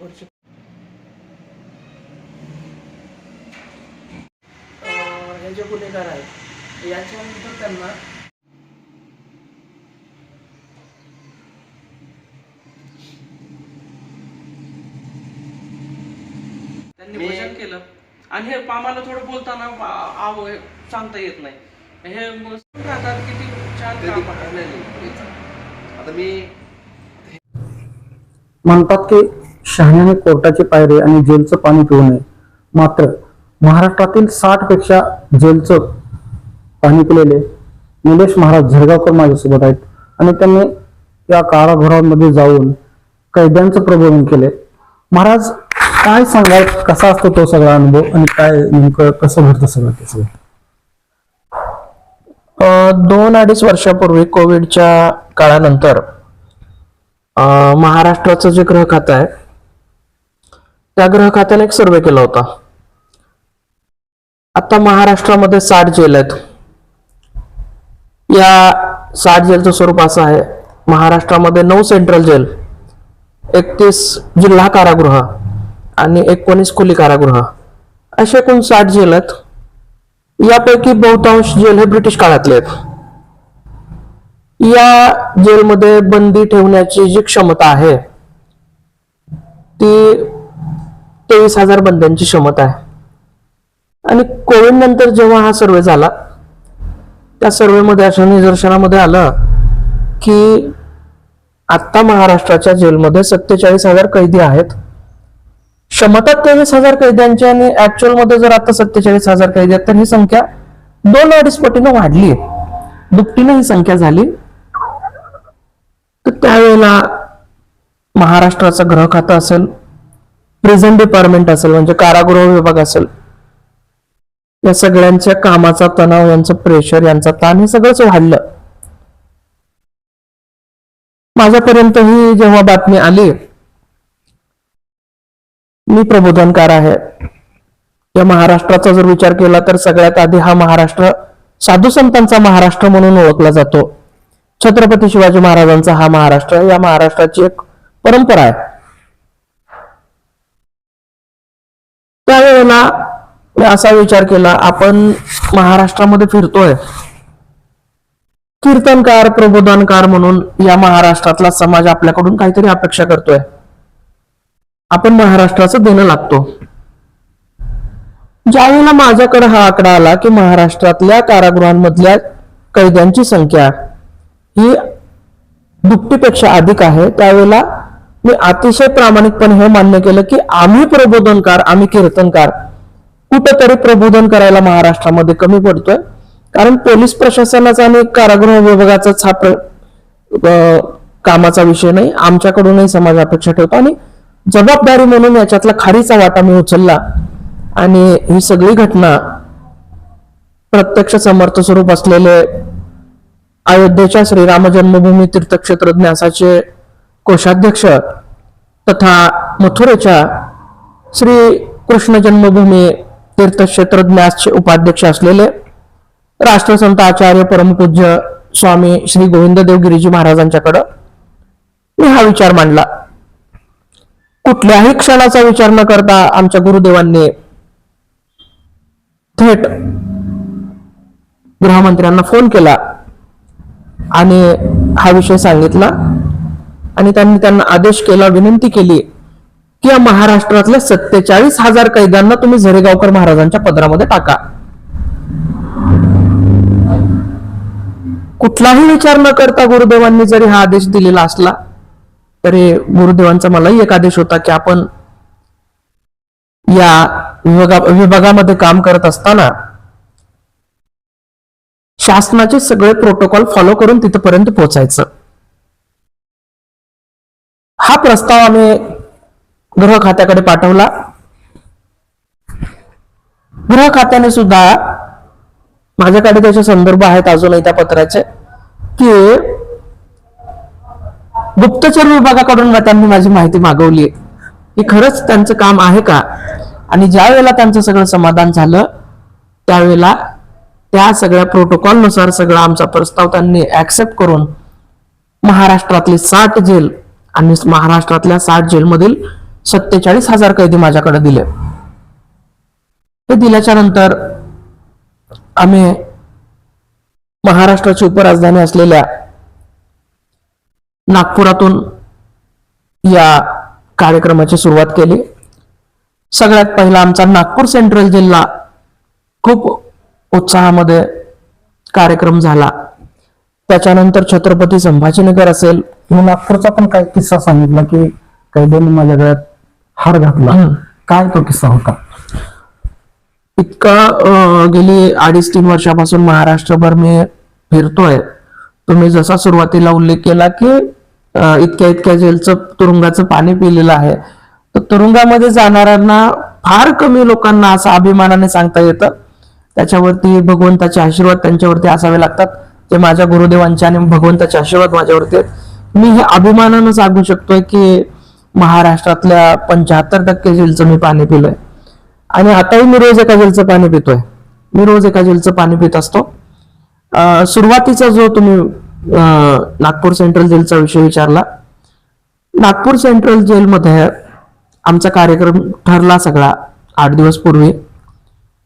वर्ष अं, हे जे गुन्हेगार आहेत. याच्यानंतर त्यांना त्यांनी भजन केलं. आणि हे आम्हाला थोडं बोलताना आ- आव सांगता येत नाही. हे राहतात किती छान काम. आता मी म्हणतात की शहाण्याने कोर्टाची पायरी आणि जेलचं पाणी पिऊ नये. मात्र महाराष्ट्रातील साठपेक्षा जेलचं पाणी पिलेले निलेश महाराज झरगावकर माझ्यासोबत आहेत आणि त्यांनी या कारागृहामध्ये जाऊन कैद्यांचं प्रबोधन केले. महाराज काय सांगाल? कसा असतो तो सगळा अनुभव आणि काय नेमकं कसं घडतं सगळं ते सगळं? दोन अडीच वर्षापूर्वी कोविडच्या काळानंतर महाराष्ट्राचं जे गृह खातं आहे त्या ग्रह खात्याने एक सर्वे केला होता. आता महाराष्ट्रामध्ये साठ जेल आहेत. या साठ जेलचं स्वरूप असं आहे. महाराष्ट्रामध्ये नऊ सेंट्रल जेल एकतीस जिल्हा कारागृह आणि एकोणीस खुली कारागृह. असे एकूण साठ जेल आहेत. यापैकी बहुतांश जेल हे ब्रिटिश काळातले आहेत. या जेलमध्ये बंदी ठेवण्याची जी क्षमता आहे ती तेवीस हजार बंद्यांची क्षमता आहे. आणि कोविड नंतर जेव्हा हा सर्वे झाला त्या सर्वेमध्ये अशा निदर्शनामध्ये आलं की आत्ता महाराष्ट्राच्या जेलमध्ये सत्तेचाळीस हजार कैदी आहेत. क्षमता तेवीस हजार कैद्यांची आणि ऍक्च्युअलमध्ये जर आता सत्तेचाळीस हजार कैदी आहेत तर ही संख्या दोन अडीच पटीनं वाढली दुपटीनं ही संख्या झाली. तर त्यावेळेला महाराष्ट्राचं ग्रह खातं असेल प्रिझन डिपार्टमेंट असेल म्हणजे कारागृह विभाग असेल या सगळ्यांच्या कामाचा तणाव यांचं प्रेशर यांचा ताण हे सगळंच वाढलं माझ्यापर्यंत ही जेव्हा बातमी आली मी प्रबोधनकार आहे. या महाराष्ट्राचा जर विचार केला तर सगळ्यात आधी हा महाराष्ट्र साधू संतांचा महाराष्ट्र म्हणून ओळखला जातो. छत्रपती शिवाजी महाराजांचा हा महाराष्ट्र या महाराष्ट्राची एक परंपरा आहे. त्यावेळेला असा विचार केला आपण महाराष्ट्रामध्ये फिरतोय. कीर्तनकार प्रबोधनकार म्हणून या महाराष्ट्रातला समाज आपल्याकडून काहीतरी अपेक्षा करतोय. आपण महाराष्ट्राचं देणं लागतो. ज्यावेळेला माझ्याकडे हा आकडा आला की महाराष्ट्रातल्या कारागृहांमधल्या कैद्यांची संख्या ही दुपटीपेक्षा अधिक आहे त्यावेळेला मी अतिशय प्रामाणिकपणे हे मान्य केलं की आम्ही प्रबोधनकार आम्ही कीर्तनकार. कुठंतरी प्रबोधन करायला महाराष्ट्रामध्ये कमी पडतोय. कारण पोलीस प्रशासनाचा आणि कारागृह विभागाचाच हा कामाचा विषय नाही. आमच्याकडूनही समाज अपेक्षा ठेवतो. आणि जबाबदारी म्हणून याच्यातला खारीचा वाटा मी उचलला. आणि ही सगळी घटना प्रत्यक्ष समर्थ स्वरूप असलेले अयोध्येच्या श्रीराम जन्मभूमी तीर्थक्षेत्र न्यासाचे कोषाध्यक्ष तथा मथुरेच्या श्री कृष्ण जन्मभूमी तीर्थक्षेत्र न्यासचे उपाध्यक्ष असलेले राष्ट्रसंत आचार्य परमपूज्य स्वामी श्री गोविंददेव गिरीजी महाराजांच्याकडं मी हा विचार मांडला. कुठल्याही क्षणाचा विचार न करता आमच्या गुरुदेवांनी थेट गृहमंत्र्यांना फोन केला आणि हा विषय सांगितला. आणि त्यांनी त्यांना आदेश केला विनंती केली की या महाराष्ट्रातल्या सत्तेचाळीस हजार कैद्यांना तुम्ही झरेगावकर महाराजांच्या पदरामध्ये टाका. कुठलाही विचार न करता गुरुदेवांनी जरी हा आदेश दिलेला असला तरी गुरुदेवांचा मलाही एक आदेश होता की आपण या विभागा विभागामध्ये काम करत असताना शासनाचे सगळे प्रोटोकॉल फॉलो करून तिथपर्यंत पोहोचायचं. हा प्रस्ताव आम्ही गृह खात्याकडे पाठवला. गृह खात्याने सुद्धा माझ्याकडे त्याचे संदर्भ आहेत अजूनही त्या पत्राचे की गुप्तचर विभागाकडून त्यांनी माझी माहिती मागवली की खरंच त्यांचं काम आहे का? आणि ज्या वेळेला त्यांचं सगळं समाधान झालं त्यावेळेला त्या सगळ्या प्रोटोकॉलनुसार सगळा आमचा प्रस्ताव त्यांनी ऍक्सेप्ट करून महाराष्ट्रातली साठ जेल आणि महाराष्ट्रातल्या साठ जेलमधील सत्तेचाळीस हजार कैदी माझ्याकडे दिले. हे दिल्याच्या नंतर आम्ही महाराष्ट्राची उपराजधानी असलेल्या नागपुरातून या कार्यक्रमाची सुरुवात केली. सगळ्यात पहिला आमचा नागपूर सेंट्रल जिल्हा खूप उत्साहामध्ये कार्यक्रम झाला. त्याच्यानंतर छत्रपती संभाजीनगर असेल मी नागपूरचा पण काय किस्सा सांगितला की कैद्यांनी माझ्या गळ्यात हार घातला. काय तो किस्सा होता? इतका गेली अडीच तीन वर्षापासून महाराष्ट्रभर मी फिरतोय. तुम्ही जसा सुरुवातीला उल्लेख केला की इतक्या इतक्या जेलचं तुरुंगाचं पाणी पिलेलं आहे. तर तुरुंगामध्ये जाणाऱ्यांना फार कमी लोकांना असं अभिमानाने सांगता येतं. त्याच्यावरती भगवंताचे आशीर्वाद त्यांच्यावरती असावे लागतात. ते माझ्या गुरुदेवांचे आणि भगवंताचे आशीर्वाद माझ्यावरती आहेत. मी हे अभिमानानं सांगू शकतोय की महाराष्ट्रातल्या पंच्याहत्तर टक्के जेलचं मी पाणी पिलंय. आणि आताही मी रोज एका जेलचं पाणी पितोय. मी रोज एका जेलचं पाणी पित असतो. सुरुवातीचा जो तुम्ही नागपूर सेंट्रल जेलचा विषय विचारला. नागपूर सेंट्रल जेलमध्ये आमचा कार्यक्रम ठरला सगळा आठ दिवस पूर्वी.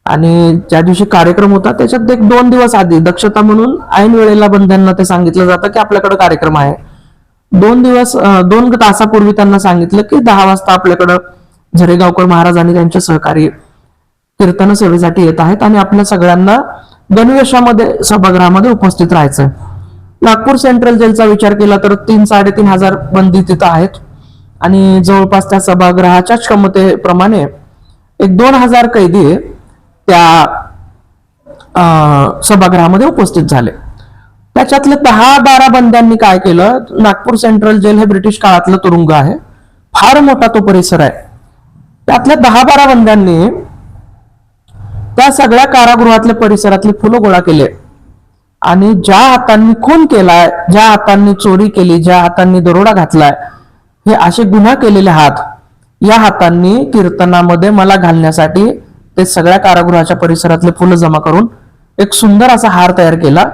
आणि ज्या दिवशी कार्यक्रम होता त्याच्यात एक दोन दिवस आधी दक्षता म्हणून ऐन वेळेला बंधांना ते सांगितलं जातं की आपल्याकडे कार्यक्रम आहे. दोन दिवस दोन तासापूर्वी त्यांना सांगितलं की दहा वाजता आपल्याकडं झरेगावकर महाराज आणि त्यांचे सहकारी कीर्तन सेवेसाठी येत आहेत आणि आपल्या सगळ्यांना गणवेशामध्ये सभागृहामध्ये उपस्थित राहायचंय. नागपूर सेंट्रल जेलचा विचार केला तर तीन साडेतीन हजार बंदी तिथं आहेत. आणि जवळपास त्या सभागृहाच्या क्षमतेप्रमाणे एक दोन हजार कैदी त्या अं, सभागृहामध्ये उपस्थित झाले. त्याच्यातले दहा बारा बंद्यांनी काय केलं? नागपूर सेंट्रल जेल हे ब्रिटिश काळातलं तुरुंग आहे. फार मोठा तो परिसर आहे. त्यातल्या दहा बारा बंद्यांनी त्या सगळ्या कारागृहातल्या परिसरातले फुलं गोळा केले. आणि ज्या हातांनी खून केलाय ज्या हातांनी चोरी केली ज्या हातांनी दरोडा घातलाय हे असे गुन्हा केलेले हात या हातांनी कीर्तनामध्ये मला घालण्यासाठी ते सगळ्या कारागृहाच्या परिसरातले फुलं जमा करून एक सुंदर असा हार तयार केला.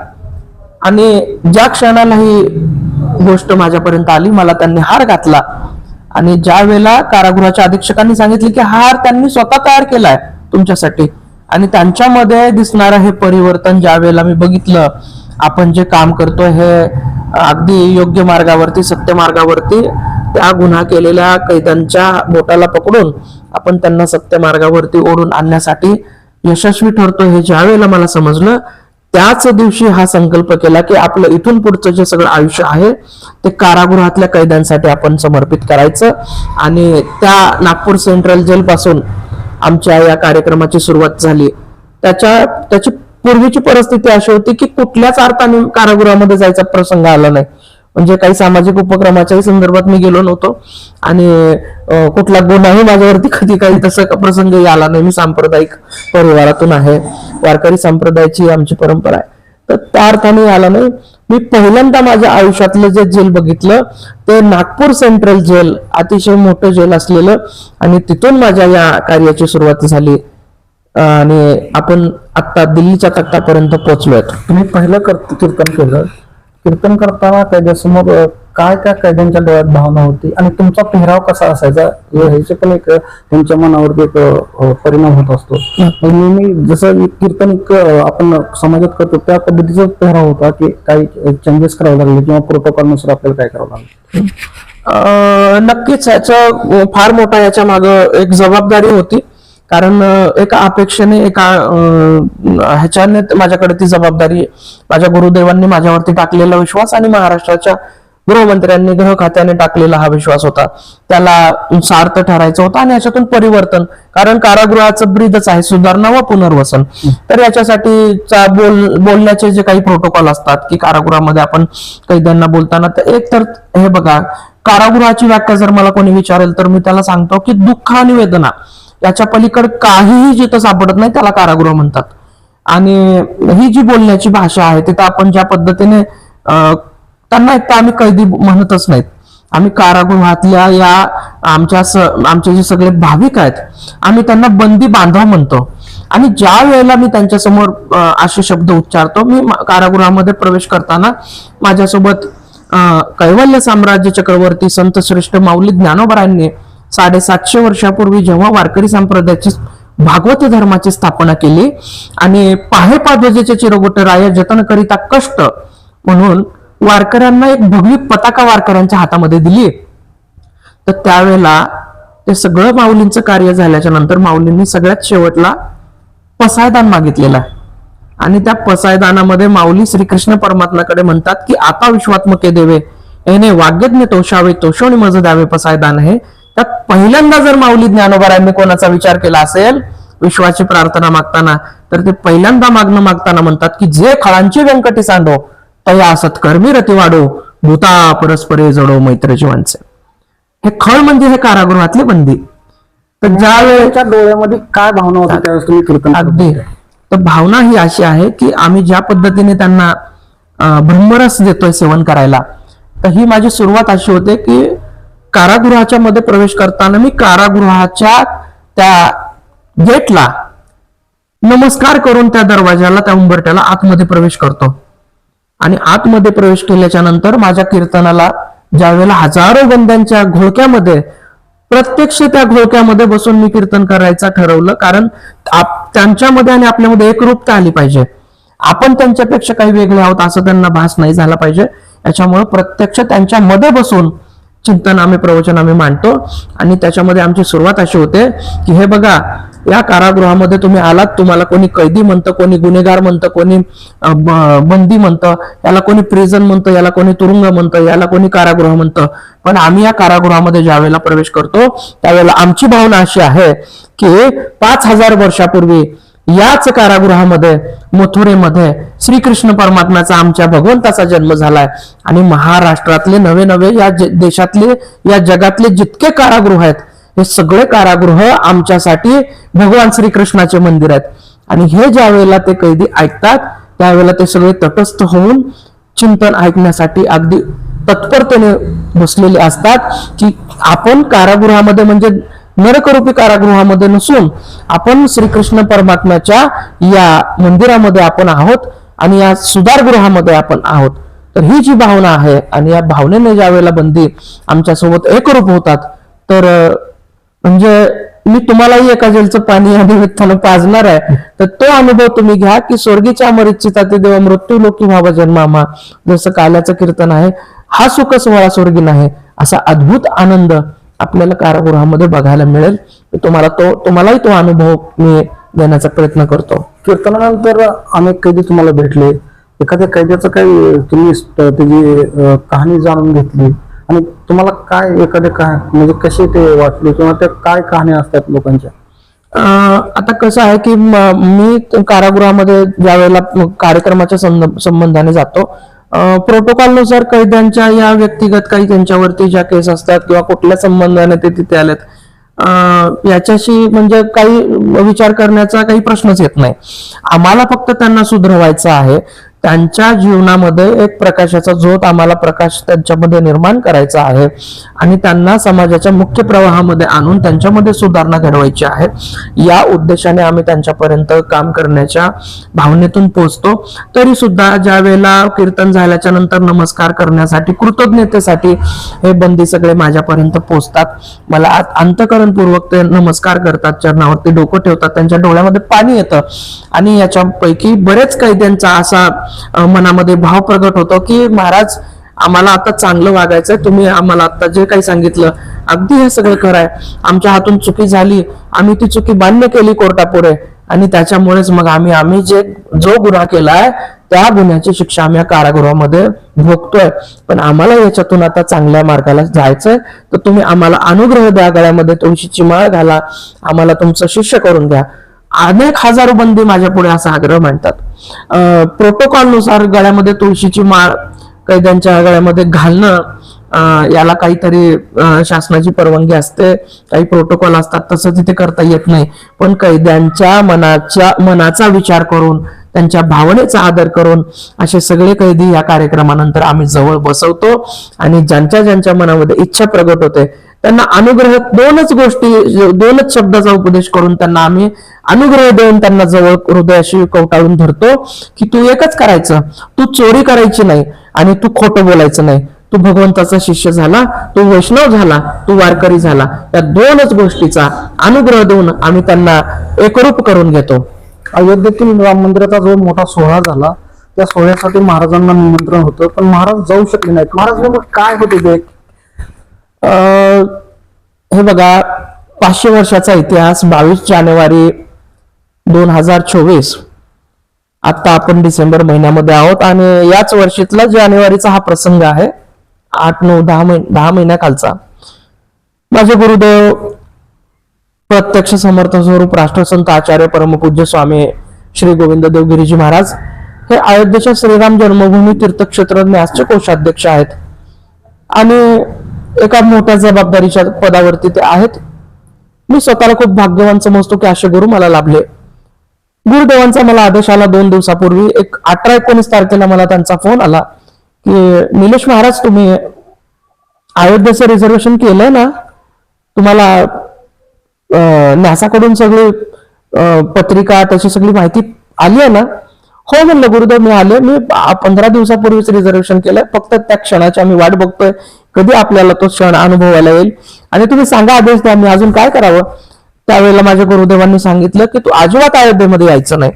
आणि ज्या क्षणाला ही गोष्ट माझ्यापर्यंत आली मला त्यांनी हार घातला. आणि ज्या वेळेला कारागृहाच्या अधीक्षकांनी सांगितले की हार त्यांनी स्वतः तयार केलाय तुमच्यासाठी आणि त्यांच्यामध्ये दिसणारं हे परिवर्तन ज्या वेळेला मी बघितलं आपण जे काम करतोय हे अगदी योग्य मार्गावरती सत्य मार्गावरती त्या गुन्हा केलेल्या कैद्यांच्या बोटाला पकडून आपण त्यांना सत्य मार्गावरती ओढून आणण्यासाठी यशस्वी ठरतो हे ज्या वेळेला मला समजलं त्याच दिवशी हा संकल्प केला की आपलं इथून पुढचं जे सगळं आयुष्य आहे ते कारागृहातल्या कैद्यांसाठी आपण समर्पित करायचं. आणि त्या नागपूर सेंट्रल जेल पासून आमच्या या कार्यक्रमाची सुरुवात झाली. त्याच्या त्याची पूर्वीची परिस्थिती अशी होती की कुठल्याच अर्थाने कारागृहामध्ये जायचा प्रसंग आला नाही. म्हणजे काही सामाजिक उपक्रमाच्याही संदर्भात मी गेलो नव्हतो. आणि कुठला गुन्हाही माझ्यावरती कधी काही तसं प्रसंगही आला नाही. मी सांप्रदायिक परिवारातून आहे. वारकरी संप्रदायाची आमची परंपरा आहे. तर त्या अर्थाने आला नाही. मी पहिल्यांदा माझ्या आयुष्यातलं जे जेल बघितलं ते नागपूर सेंट्रल जेल अतिशय मोठं जेल असलेलं आणि तिथून माझ्या या कार्याची सुरुवात झाली. आणि आपण आता दिल्लीच्या तख्तापर्यंत पोहोचलोय. तुम्ही पहिलं कर- कीर्तन केलं? कीर्तन करताना कैद्यासमोर काय काय कैद्यांच्या डोळ्यात भावना होती आणि तुमचा पेहराव कसा असायचा? ह्याचे पण एक त्यांच्या मनावरती एक परिणाम होत असतो. नेहमी जसं कीर्तन एक आपण समाजात करतो त्या पद्धतीचा पेहराव होता की काही चेंजेस करावे लागले किंवा प्रोटोकॉलनुसार आपल्याला काय करावं लागलं? नक्कीच याचा फार मोठा याच्या माग एक जबाबदारी होती. कारण एका अपेक्षेने एका ह्याच्याने माझ्याकडे ती जबाबदारी माझ्या गुरुदेवांनी माझ्यावरती टाकलेला विश्वास आणि महाराष्ट्राच्या गृहमंत्र्यांनी गृह खात्याने टाकलेला हा विश्वास होता. त्याला सार्थ ठरायचा होता आणि याच्यातून परिवर्तन कारण कारागृहाचं ब्रीदच आहे सुधारणा व पुनर्वसन. तर याच्यासाठी चा- बोल बोलण्याचे जे काही प्रोटोकॉल असतात की कारागृहामध्ये आपण कैद्यांना बोलताना तर एक तर हे बघा कारागृहाची व्याख्या जर मला कोणी विचारेल तर मी त्याला सांगतो की दुःख आणि वेदना याच्या पलीकडे काहीही जिथं सापडत नाही त्याला कारागृह म्हणतात. आणि ही जी बोलण्याची भाषा आहे तिथं आपण ज्या पद्धतीने त्यांना एक तर आम्ही कैदी म्हणतच नाहीत. आम्ही कारागृहातल्या या आमच्या स- आमचे जे सगळे भाविक आहेत आम्ही त्यांना बंदी बांधव म्हणतो. आणि ज्या वेळेला मी त्यांच्यासमोर असे शब्द उच्चारतो मी कारागृहामध्ये प्रवेश करताना माझ्यासोबत अं, कैवल्य साम्राज्य चक्रवर्ती संत श्रेष्ठ माऊली ज्ञानोबरायांनी साडेसातशे वर्षापूर्वी जेव्हा वारकरी संप्रदायाची भागवत धर्माची स्थापना केली आणि पाहे पाध्वजेचे चिरगोटे राय जतन करिता कष्ट म्हणून वारकऱ्यांना एक भगवी पताका वारकऱ्यांच्या हातामध्ये दिली. तर त्यावेळेला ते सगळं माऊलींचं कार्य झाल्याच्यानंतर माऊलींनी सगळ्यात शेवटला पसायदान मागितलेला आणि त्या पसायदानामध्ये माऊली श्रीकृष्ण परमात्म्याकडे म्हणतात की आता विश्वात्मके देवे येणे वाग्यज्ञ तोषावे तोषवणी मज द्यावे पसायदान हे त्यात पहिल्यांदा जर माऊली ज्ञानोबारायांनी कोणाचा विचार केला असेल विश्वाची प्रार्थना मागताना तर ते पहिल्यांदा मागणं मागताना म्हणतात की जे खळांची व्यंकटी सांडो तया सत्कर्मी रती वाढो भूता परस्परे जडो मैत्र जीवांचे हे खळ म्हणजे हे कारागृहातली बंदी. तर ज्या वेळेच्या डोळ्यामध्ये काय भावना होती त्यावेळेस तुम्ही कीर्तन करत अगदी? तर भावना ही अशी आहे की आम्ही ज्या पद्धतीने त्यांना ब्रह्मरस देतोय सेवन करायला तर ही माझी सुरुवात अशी होते की कारागृहाच्या मध्ये प्रवेश करताना मी कारागृहाच्या त्या गेटला नमस्कार करून त्या दरवाजाला त्या उंबरट्याला आतमध्ये प्रवेश करतो. आणि आतमध्ये प्रवेश केल्याच्यानंतर माझ्या कीर्तनाला ज्या वेळेला हजारो बंद्यांच्या घोळक्यामध्ये प्रत्यक्ष त्या घोळक्यामध्ये बसून मी कीर्तन करायचं ठरवलं कारण आप- त्यांच्यामध्ये आणि आपल्यामध्ये एकरूपता आली पाहिजे. आपण त्यांच्यापेक्षा काही वेगळे आहोत असं त्यांना भास नाही झाला पाहिजे. याच्यामुळे प्रत्यक्ष त्यांच्यामध्ये बसून चिंतन आम्ही प्रवचन आम्ही मांडतो. आणि त्याच्यामध्ये आमची सुरुवात अशी होते की हे बघा या कारागृहामध्ये तुम्ही आलात तुम्हाला कोणी कैदी म्हणतं कोणी गुन्हेगार म्हणतं कोणी बंदी म्हणतं याला कोणी प्रिझन म्हणतं याला कोणी तुरुंग म्हणतं याला कोणी कारागृह म्हणतं. पण आम्ही या कारागृहामध्ये ज्या वेळेला प्रवेश करतो त्यावेळेला आमची भावना अशी आहे की पाच हजार वर्षापूर्वी याच कारागृहामध्ये मथुरेमध्ये श्रीकृष्ण परमात्म्याचा आमच्या भगवंताचा जन्म झालाय. आणि महाराष्ट्रातले नवे नवे या ज- देशातले या जगातले जितके कारागृह आहेत हे सगळे कारागृह आमच्यासाठी भगवान श्रीकृष्णाचे मंदिर आहेत. आणि हे ज्या वेळेला ते कैदी ऐकतात त्यावेळेला ते सगळे तटस्थ होऊन चिंतन ऐकण्यासाठी अगदी तत्परतेने बसलेले असतात की आपण कारागृहामध्ये म्हणजे नरकरूपी कारागृहामध्ये नसून आपण श्रीकृष्ण परमात्म्याच्या या मंदिरामध्ये आपण आहोत आणि या सुधारगृहामध्ये आपण आहोत. तर ही जी भावना आहे आणि या भावनेने ज्या वेळेला बंदी आमच्यासोबत एकरूप होतात तर म्हणजे मी तुम्हालाही एका जेलचं पाणी या निमित्तानं पाजणार आहे. तर तो अनुभव तुम्ही घ्या की स्वर्गीच्या मरिचिता ते देवा मृत्यू लोकी व्हावा जन्मामा जसं काल्याचं कीर्तन आहे हा सुख सोहळा स्वर्गी नाही असा अद्भुत आनंद आपल्याला कारागृहामध्ये बघायला मिळेल. तुम्हाला तो तुम्हालाही तो अनुभव मी देण्याचा प्रयत्न करतो. कीर्तनानंतर अनेक कैदी तुम्हाला भेटले. एखाद्या कैद्याचं काही तुम्ही त्याची कहाणी जाणून घेतली. आणि तुम्हाला काय एखाद्या काय म्हणजे कसे ते वाटले किंवा त्या काय कहाण्या असतात लोकांच्या? आता कसं आहे की म- कारागृहामध्ये ज्या वेळेला कार्यक्रमाच्या संबंधाने जातो प्रोटोकॉलनुसार कैद्यांच्या या व्यक्तिगत काही त्यांच्यावरती ज्या केस असतात किंवा कुठल्या संबंधाने ते तिथे आलेत याच्याशी म्हणजे काही विचार करण्याचा काही प्रश्नच येत नाही. आम्हाला फक्त त्यांना सुधरवायचं आहे. त्यांच्या जीवनामध्ये एक प्रकाशाचा झोत आम्हाला प्रकाश त्यांच्यामध्ये निर्माण करायचा आहे. आणि त्यांना समाजाच्या मुख्य प्रवाहामध्ये आणून त्यांच्यामध्ये सुधारणा घडवायची आहे. या उद्देशाने आम्ही त्यांच्यापर्यंत काम करण्याच्या भावनेतून पोहोचतो. तरी सुद्धा ज्या वेळेला कीर्तन झाल्याच्यानंतर नमस्कार करण्यासाठी कृतज्ञतेसाठी हे बंदी सगळे माझ्यापर्यंत पोहोचतात. मला आत- अंतकरणपूर्वक ते नमस्कार करतात चरणावरती डोकं ठेवतात त्यांच्या डोळ्यामध्ये पाणी येतं. आणि याच्यापैकी बरेच कैद्यांचा असा मनामध्ये भाव प्रगट होतो की महाराज आम्हाला आता चांगलं वागायचंय तुम्ही आम्हाला आता जे काही सांगितलं अगदी हे सगळं खरं आहे आमच्या हातून चुकी झाली आम्ही ती चुकी मान्य केली कोर्टापुढे. आणि त्याच्यामुळेच मग आम्ही आम्ही जे जो गुन्हा केलाय त्या गुन्ह्याची शिक्षा आम्ही या कारागृहामध्ये भोगतोय. पण आम्हाला याच्यातून आता चांगल्या मार्गाला जायचंय. तर तुम्ही आम्हाला अनुग्रह द्या गळ्यामध्ये तुमची चिमाळ घाला. आम्हाला तुमचं शिष्य करून घ्या. अनेक हजारो बंदी माझ्या पुढे असा आग्रह मांडतात प्रोटोकॉलनुसार गळ्यामध्ये तुळशीची माळ कैद्यांच्या गळ्यामध्ये घालणं याला काहीतरी शासनाची परवानगी असते. काही प्रोटोकॉल असतात तसं तिथे करता येत नाही. पण कैद्यांच्या मनाच्या मनाचा विचार करून त्यांच्या भावनेचा आदर करून असे सगळे कैदी या कार्यक्रमानंतर आम्ही जवळ बसवतो. आणि ज्यांच्या ज्यांच्या मनामध्ये इच्छा प्रगट होते त्यांना अनुग्रह दोनच गोष्टी दोनच शब्दाचा उपदेश करून त्यांना आम्ही अनुग्रह देऊन त्यांना जवळ हृदयाशी कवटाळून धरतो की तू एकच करायचं. तू चोरी करायची नाही आणि तू खोटं बोलायचं नाही. तू भगवंताचा शिष्य झाला तू वैष्णव झाला तू वारकरी झाला. या दोनच गोष्टीचा अनुग्रह देऊन आम्ही त्यांना एकरूप करून घेतो. अयोध्येतील राम मंदिराचा जो मोठा सोहळा झाला त्या सोहळ्यासाठी महाराजांना निमंत्रण होतं पण महाराज जाऊ शकले नाहीत. महाराज काय होते ते? हे बघा पाचशे वर्षाचा इतिहास बावीस जानेवारी दोन हजार चोवीस. आता आपण डिसेंबर महिन्यामध्ये आहोत आणि याच वर्षीतला जानेवारीचा हा प्रसंग आहे आठ नऊ दहा महिने दहा महिन्याखालचा. माझे गुरुदेव प्रत्यक्ष समर्थ स्वरूप राष्ट्रसंत आचार्य परमपूज्य स्वामी श्री गोविंद देवगिरीजी महाराज हे अयोध्येच्या श्रीराम जन्मभूमी तीर्थक्षेत्र न्यासचे कोषाध्यक्ष आहेत. आणि एका मोठ्या जबाबदारीच्या पदावरती ते आहेत. मी स्वतःला खूप भाग्यवान समजतो की असे गुरु मला लाभले. गुरुदेवांचा मला आदेश आला दोन दिवसापूर्वी. एक अठरा एकोणीस तारखेला मला त्यांचा फोन आला की निलेश महाराज तुम्ही अयोध्येचं रिझर्वेशन केलंय ना? तुम्हाला न्यासाकडून सगळी पत्रिका त्याची सगळी माहिती आली आहे ना? हो म्हणलं गुरुदेव मी आले. मी पंधरा दिवसापूर्वीच रिझर्वेशन केलंय. फक्त त्या क्षणाची आम्ही वाट बघतोय. कधी आपल्याला तो क्षण अनुभवायला येईल? आणि तुम्ही सांगा आदेश द्या मी अजून काय करावं? त्यावेळेला माझ्या गुरुदेवांनी सांगितलं की तू अजिबात अयोध्येमध्ये यायचं नाही.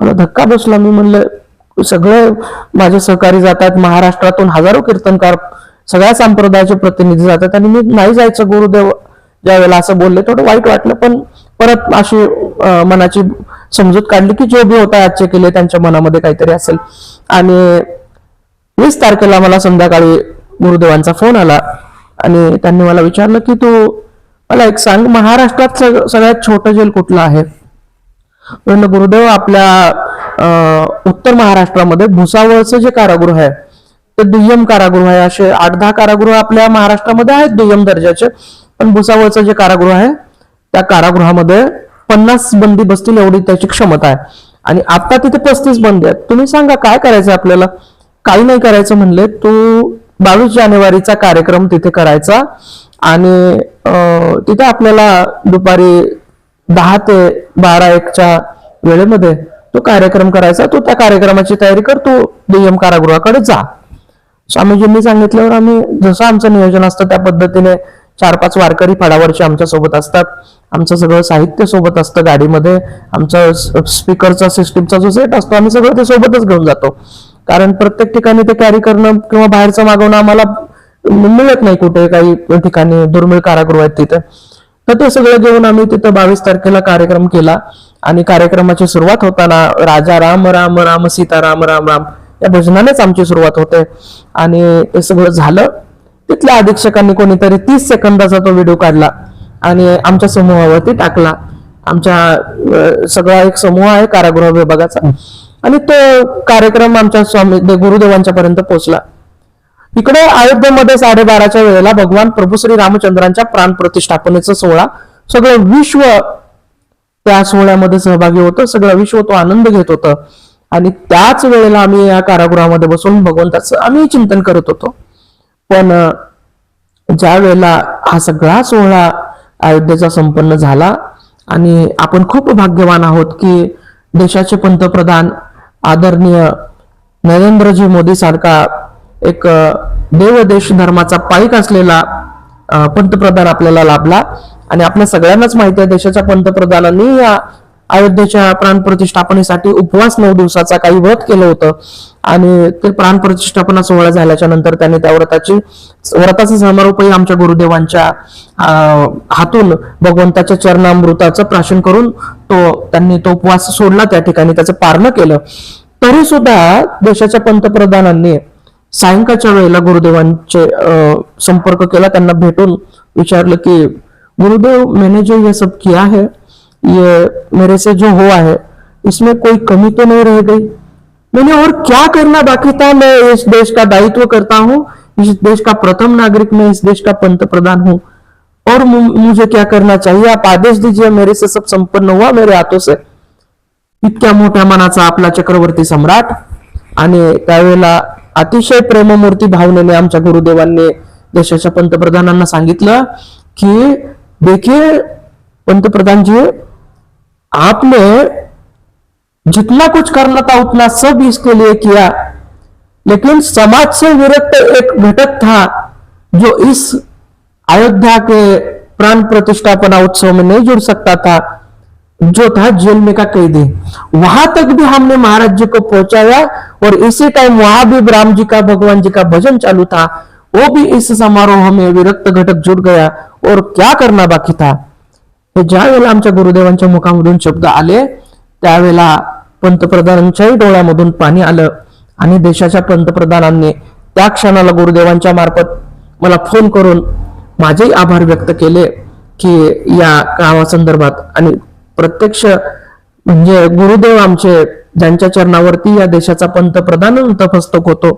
मला धक्का बसला मी म्हणलं सगळे माझे सहकारी जातात महाराष्ट्रातून हजारो कीर्तनकार सगळ्या संप्रदायाचे प्रतिनिधी जातात आणि मी नाही जायचं गुरुदेव ज्या वेळेला असं बोलले थोडं वाईट वाटलं. पण परत अशी मनाची समजूत काढली की जो बी होता आजचे केले त्यांच्या मनामध्ये काहीतरी असेल. आणि वीस तारखेला मला संध्याकाळी गुरुदेवांचा फोन आला आणि त्यांनी मला विचारलं की तू मला एक सांग महाराष्ट्रात सग- सगळ्यात छोटं जेल कुठलं आहे? म्हणलं गुरुदेव आपल्या उत्तर महाराष्ट्रामध्ये भुसावळचं जे कारागृह आहे ते दुय्यम कारागृह आहे. असे आठ दहा कारागृह आपल्या महाराष्ट्रामध्ये आहेत दुय्यम दर्जाचे. पण भुसावळचं जे कारागृह आहे त्या कारागृहामध्ये पन्नास बंदी बसतील एवढी त्याची क्षमता आहे. आणि आता तिथे पस्तीस बंदी आहेत. तुम्ही सांगा काय करायचं आपल्याला? काही नाही करायचं म्हणले. तू बावीस जानेवारीचा कार्यक्रम तिथे करायचा. आणि तिथे आपल्याला दुपारी दहा ते बारा एकच्या वेळेमध्ये तो कार्यक्रम करायचा. तू त्या कार्यक्रमाची तयारी कर तू दुय्यम कारागृहाकडे जा. स्वामीजींनी सांगितल्यावर आम्ही जसं आमचं नियोजन असतं त्या पद्धतीने चार पाच वारकरी फडावरचे आमच्यासोबत असतात. आमचं सगळं साहित्य सोबत असतं गाडीमध्ये. आमचं स्पीकरचा सिस्टीमचा जो सेट असतो आम्ही सगळं ते सोबतच घेऊन जातो. कारण प्रत्येक ठिकाणी ते कॅरी करणं किंवा बाहेरचं मागवणं आम्हाला मिळत नाही कुठे काही ठिकाणी दुर्मिळ कारागृह आहेत तिथे. तर ते सगळं घेऊन आम्ही तिथं बावीस तारखेला कार्यक्रम केला आणि कार्यक्रमाची सुरुवात होताना राजा राम राम राम सीता राम राम राम या भजनानेच आमची सुरुवात होते. आणि ते सगळं झालं. तिथल्या अधीक्षकांनी कोणीतरी तीस सेकंदाचा तो व्हिडिओ काढला आणि आमच्या समूहावरती टाकला. आमच्या सगळा एक समूह आहे कारागृह विभागाचा. आणि तो कार्यक्रम आमच्या स्वामी गुरुदेवांच्या पर्यंत पोहोचला. इकडे अयोध्येमध्ये साडेबाराच्या वेळेला भगवान प्रभू श्री रामचंद्रांच्या प्राण प्रतिष्ठापनेचा सोहळा. सगळं विश्व त्या सोहळ्यामध्ये सहभागी होतं. सगळं विश्व तो आनंद घेत होतं. आणि त्याच वेळेला आम्ही या कारागृहामध्ये बसून भगवंताचं आम्ही चिंतन करत होतो. पण ज्या वेळेला हा सगळा सोहळा अयोध्येचा संपन्न झाला आणि आपण खूप भाग्यवान आहोत की देशाचे पंतप्रधान आदरणीय नरेंद्रजी मोदी सारखा एक देवदेश धर्माचा पाईक असलेला पंतप्रधान आपल्याला लाभला. आणि आपल्या सगळ्यांनाच माहिती आहे देशाच्या पंतप्रधानांनी या अयोध्येच्या प्राण प्रतिष्ठापनेसाठी उपवास नऊ दिवसाचा काही व्रत केलं होतं. आणि ते प्राण प्रतिष्ठापना सोहळा झाल्याच्यानंतर त्यांनी त्या व्रताची व्रताचा समारोपही आमच्या गुरुदेवांच्या हातून भगवंताच्या चरणामृताचं प्राशन करून तो त्यांनी तो उपवास सोडला त्या ठिकाणी त्याचं पारणं केलं. तरी सुद्धा देशाच्या पंतप्रधानांनी सायंकाळच्या वेळेला गुरुदेवांचे संपर्क केला त्यांना भेटून विचारलं की गुरुदेव मैंने जो ये सब किया है? ये मेरे से जो हुआ है इसमें कोई कमी तो नहीं रह गई। मैंने और क्या करना बाकी था? मैं इस देश का दायित्व करता हूँ इस देश का प्रथम नागरिक मैं इस देश का पंतप्रधान हूँ। और मुझे क्या करना चाहिए? आप आदेश दीजिए मेरे से सब संपन्न हुआ मेरे हाथों से। इतक्या मोठ्या मनाचा आपला चक्रवर्ती सम्राट आणि त्यावेळेला अतिशय प्रेममूर्ती भावनेने आमच्या गुरुदेवांनी देशाच्या पंतप्रधानांना सांगितलं की देखिए पंतप्रधान जी आपने जितना कुछ करना था, उतना सब इसके लिए किया। लेकिन समाज से विरक्त एक घटक था जो इस अयोध्या के प्राण प्रतिष्ठापना उत्सव में नहीं जुड़ सकता था, जो था जेल में का कैदी वहाँ तक भी हमने महाराज जी को पहुँचाया और इसी टाइम वहाँ भी राम जी का, भगवान जी का भजन चालू था। वो भी इस समारोह में विरक्त घटक जुड़ गया और क्या करना बाकी था? हे ज्या वेळेला आमच्या गुरुदेवांच्या मुखामधून शब्द आले त्यावेळेला पंतप्रधानांच्याही डोळ्यामधून पाणी आलं आणि देशाच्या पंतप्रधानांनी त्या क्षणाला गुरुदेवांच्या मार्फत मला फोन करून माझेही आभार व्यक्त केले की या कामासंदर्भात आणि प्रत्यक्ष म्हणजे गुरुदेव आमचे ज्यांच्या चरणावरती या देशाचा पंतप्रधान तपस्तक होतो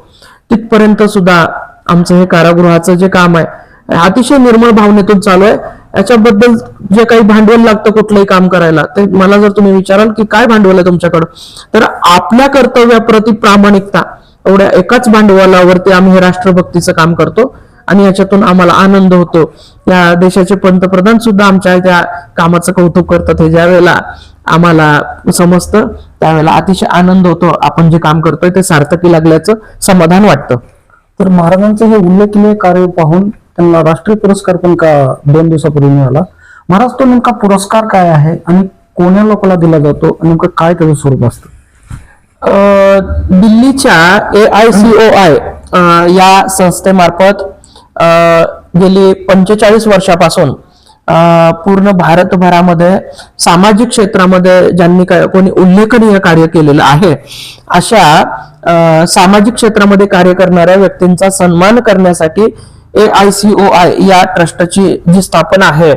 तिथपर्यंत सुद्धा आमचं हे कारागृहाचं जे काम आहे अतिशय निर्मळ भावनेतून चालू आहे. याच्याबद्दल जे काही भांडवल लागतं कुठलंही काम करायला ते मला जर तुम्ही विचाराल की काय भांडवल आहे तुमच्याकडं तर आपल्या कर्तव्याप्रती प्रामाणिकता एवढ्या एकाच भांडवलावरती आम्ही हे राष्ट्रभक्तीचं काम करतो आणि याच्यातून आम्हाला आनंद होतो. या देशाचे पंतप्रधान सुद्धा आमच्या त्या कामाचं कौतुक करतात हे ज्या वेळेला आम्हाला समजतं त्यावेळेला अतिशय आनंद होतो. आपण जे काम करतोय ते सार्थकी लागल्याचं समाधान वाटतं. तर महाराजांचे हे उल्लेखनीय कार्य पाहून त्यांना राष्ट्रीय पुरस्कार पण का दोन दिवसापूर्वी मिळाला? महाराज तो नेमका पुरस्कार काय आहे आणि कोण्या लोकांना दिला जातो नेमकं काय त्याचं स्वरूप असतं? दिल्लीच्या A I C O I या संस्थेमार्फत गेली पंचेचाळीस वर्षापासून पूर्ण भारतभरामध्ये सामाजिक क्षेत्रामध्ये ज्यांनी काय कोणी उल्लेखनीय कार्य केलेलं आहे अशा सामाजिक क्षेत्रामध्ये कार्य करणाऱ्या व्यक्तींचा सन्मान करण्यासाठी A I C O I या ट्रस्टची जी स्थापना आहे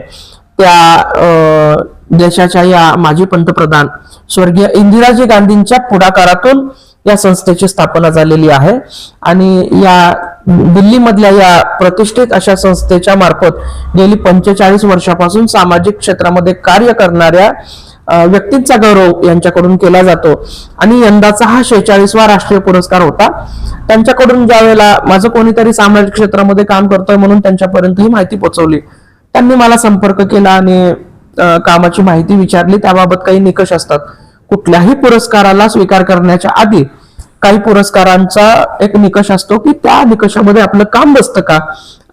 त्या देशाच्या या माजी पंतप्रधान स्वर्गीय इंदिराजी गांधींच्या पुढाकारातून या संस्थेची स्थापना झालेली आहे. आणि या दिल्लीमधल्या या प्रतिष्ठित अशा संस्थेच्या मार्फत गेली पंचेचाळीस वर्षापासून सामाजिक क्षेत्रामध्ये कार्य करणाऱ्या व्यक्तींचा गौरव यांच्याकडून केला जातो. आणि यंदाचा हा शेहेचाळीसवा राष्ट्रीय पुरस्कार होता. त्यांच्याकडून ज्या वेळेला माझं कोणीतरी सामाजिक क्षेत्रामध्ये काम करतोय म्हणून त्यांच्यापर्यंत ही माहिती पोहोचवली त्यांनी मला संपर्क केला आणि कामाची माहिती विचारली. त्याबाबत काही निकष असतात. कुठल्याही पुरस्काराला स्वीकार करण्याच्या आधी काही पुरस्कारांचा एक निकष असतो की त्या निकषामध्ये आपलं काम बसतं का?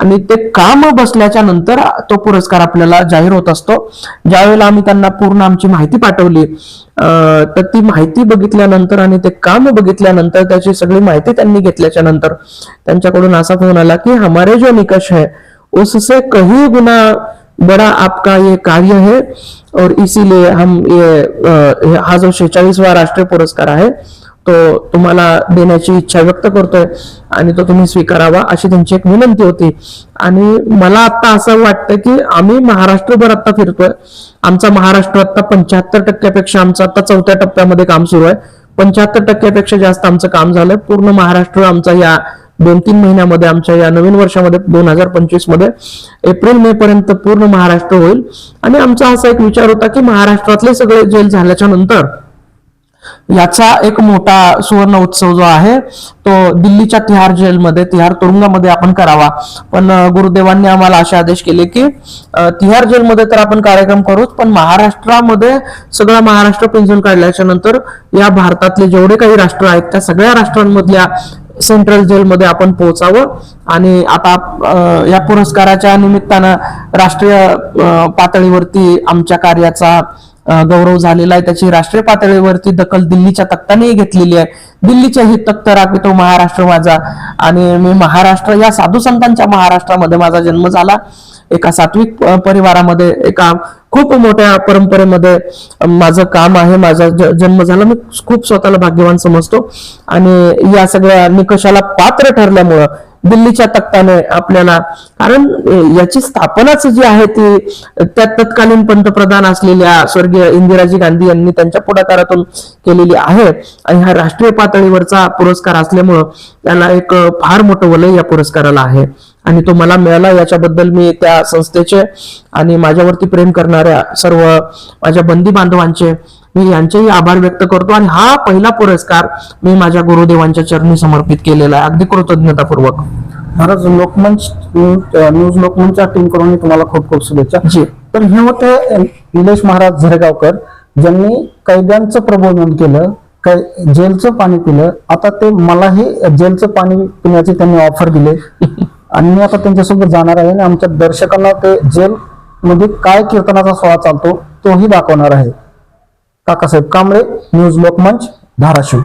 आणि ते काम बसल्याच्या नंतर तो पुरस्कार आपल्याला जाहीर होत असतो. ज्यावेळेला आम्ही त्यांना पूर्ण आमची माहिती पाठवली तर ती माहिती बघितल्यानंतर आणि ते काम बघितल्यानंतर त्याची सगळी माहिती त्यांनी घेतल्याच्या नंतर त्यांच्याकडून असा फोन आला की हमारे जो निकष है उससे कही गुना बड़ा आपका ये कार्य है और इसीलिए हम ये हा जो शेचाळीसवा राष्ट्रीय पुरस्कार आहे तो तुम्हाला देण्याची इच्छा व्यक्त करतोय आणि तो तुम्ही स्वीकारावा अशी त्यांची एक विनंती होती. आणि मला आता असं वाटतं की आम्ही महाराष्ट्रभर आता फिरतोय. आमचा महाराष्ट्र आता पंच्याहत्तर टक्क्यापेक्षा आमचं आता चौथ्या टप्प्यामध्ये काम सुरू आहे. पंच्याहत्तर टक्क्यापेक्षा जास्त आमचं काम झालंय. पूर्ण महाराष्ट्र आमचा या दोन तीन महिन्यामध्ये आमच्या या नवीन वर्षामध्ये दोन हजार पंचवीसमध्ये एप्रिल मे पर्यंत पूर्ण महाराष्ट्र होईल. आणि आमचा असा एक विचार होता की महाराष्ट्रातले सगळे जेल झाल्याच्यानंतर याचा एक मोठा सुवर्ण उत्सव जो आहे तो दिल्लीच्या तिहार जेलमध्ये तिहार तुरुंगामध्ये आपण करावा. पण गुरुदेवांनी आम्हाला असे आदेश केले की तिहार जेलमध्ये तर आपण कार्यक्रम करूच पण महाराष्ट्रामध्ये सगळा महाराष्ट्र पिंजून काढल्याच्या नंतर या भारतातले जेवढे काही राष्ट्र आहेत त्या सगळ्या राष्ट्रांमधल्या सेंट्रल जेलमध्ये आपण पोहोचावं. आणि आता या पुरस्काराच्या निमित्तानं राष्ट्रीय पातळीवरती आमच्या कार्याचा गौरव झालेला आहे. त्याची राष्ट्रीय पातळीवरती दखल दिल्लीच्या तख्तानेही घेतलेली आहे. दिल्लीच्या ही तख्त राखतो महाराष्ट्र माझा. आणि मी महाराष्ट्र या साधू संतांच्या महाराष्ट्रामध्ये माझा जन्म झाला. एका सात्विक परिवारामध्ये एका खूप मोठ्या परंपरेमध्ये माझं काम आहे माझा जन्म झाला मी खूप स्वतःला भाग्यवान समजतो. आणि या सगळ्या निकषाला पात्र ठरल्यामुळं दिल्लीच्या तक्ताने आपल्याला कारण याची स्थापनाच जी आहे ती त्या तत्कालीन पंतप्रधान असलेल्या स्वर्गीय इंदिराजी गांधी यांनी त्यांच्या पुढाकारातून केलेली आहे. आणि हा राष्ट्रीय पातळीवरचा पुरस्कार असल्यामुळं त्याला एक फार मोठं वलय या पुरस्काराला आहे. आणि तो मला मिळाला. याच्याबद्दल मी त्या संस्थेचे आणि माझ्यावरती प्रेम करणाऱ्या सर्व माझ्या बंदी बांधवांचे मी यांचेही आभार व्यक्त करतो. आणि हा पहिला पुरस्कार मी माझ्या गुरुदेवांच्या चरणी समर्पित केलेला आहे. अगदी कृतज्ञतापूर्वक. महाराज लोकमंच न्यूज लोकमंचच्या टीमकडून तुम्हाला खूप खूप शुभेच्छा. जी. तर हे होते निलेश महाराज झरेगावकर. ज्यांनी कैद्यांचं प्रबोधन केलं काय जेलचं पाणी पिलं. आता ते मलाही जेलचं पाणी पिण्याची त्यांनी ऑफर दिले. आणि मी आता त्यांच्यासोबत जाणार आहे आणि आमच्या दर्शकांना ते जेल मध्ये काय कीर्तनाचा सोहळा चालतो तोही दाखवणार आहे. काकासाहेब कांबळे न्यूज लोकमंच धाराशिव.